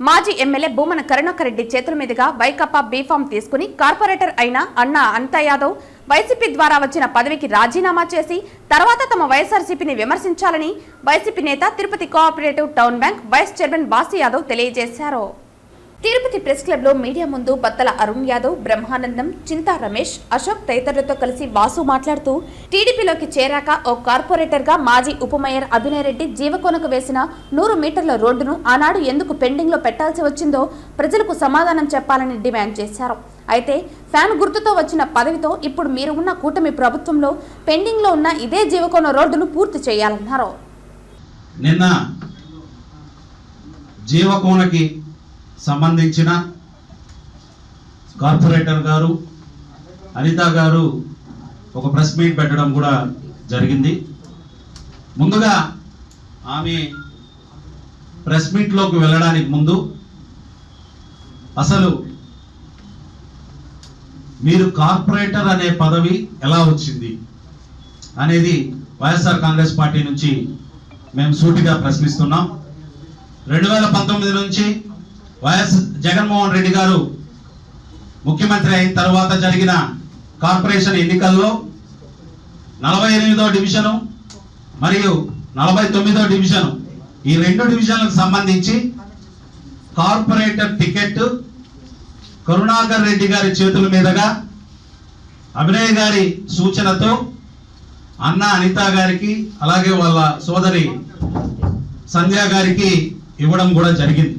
మాజీ ఎమ్మెల్యే భూమన కరుణాకరెడ్డి చేతుల మీదుగా వైకప్పా బీఫామ్ తీసుకుని కార్పొరేటర్ అయిన అన్నా అనితా యాదవ్ వైసీపీ ద్వారా వచ్చిన పదవికి రాజీనామా చేసి తర్వాత తమ వైఎస్ఆర్సీపీని విమర్శించాలని వైసీపీ నేత Tirupati cooperative town bank vice chairman Basi Yadav తెలియజేశారు. తిరుపతి ప్రెస్ క్లబ్లో మీడియా ముందు బత్తల అరుణ్ యాదవ్ బ్రహ్మానందం చింతా రమేష్ అశోక్ తదితరులతో కలిసి వాసు మాట్లాడుతూ టీడీపీలోకి చేరాక ఓ కార్పొరేటర్గా మాజీ ఉప మేయర్ అభినయ్ రెడ్డి జీవకోనకు వేసిన నూరు మీటర్ల రోడ్డును ఆనాడు ఎందుకు పెండింగ్లో పెట్టాల్సి వచ్చిందో ప్రజలకు సమాధానం చెప్పాలని డిమాండ్ చేశారు. అయితే ఫ్యాన్ గుర్తుతో వచ్చిన పదవితో ఇప్పుడు మీరు ఉన్న కూటమి ప్రభుత్వంలో పెండింగ్లో ఉన్న ఇదే జీవకోన రోడ్డును పూర్తి చేయాలన్నారు. నిన్న జీవకోనకి సంబంధించిన కార్పొరేటర్ గారు అనిత గారు ఒక ప్రెస్ మీట్ పెట్టడం కూడా జరిగింది. ముందుగా ఆమె ప్రెస్ మీట్లోకి వెళ్ళడానికి ముందు అసలు మీరు కార్పొరేటర్ అనే పదవి ఎలా వచ్చింది అనేది వైఎస్ఆర్ కాంగ్రెస్ పార్టీ నుంచి మేము సూటిగా ప్రశ్నిస్తున్నాం. రెండు వేల పంతొమ్మిది నుంచి వైఎస్ జగన్మోహన్ రెడ్డి గారు ముఖ్యమంత్రి అయిన తర్వాత జరిగిన కార్పొరేషన్ ఎన్నికల్లో నలభై ఎనిమిదో డివిజను మరియు నలభై తొమ్మిదో డివిజను ఈ రెండు డివిజన్లకు సంబంధించి కార్పొరేటర్ టికెట్ కరుణాకర్ రెడ్డి గారి చేతుల మీదుగా అభినయ్ గారి సూచనతో అన్న అనిత గారికి అలాగే వాళ్ళ సోదరి సంధ్య గారికి ఇవ్వడం కూడా జరిగింది.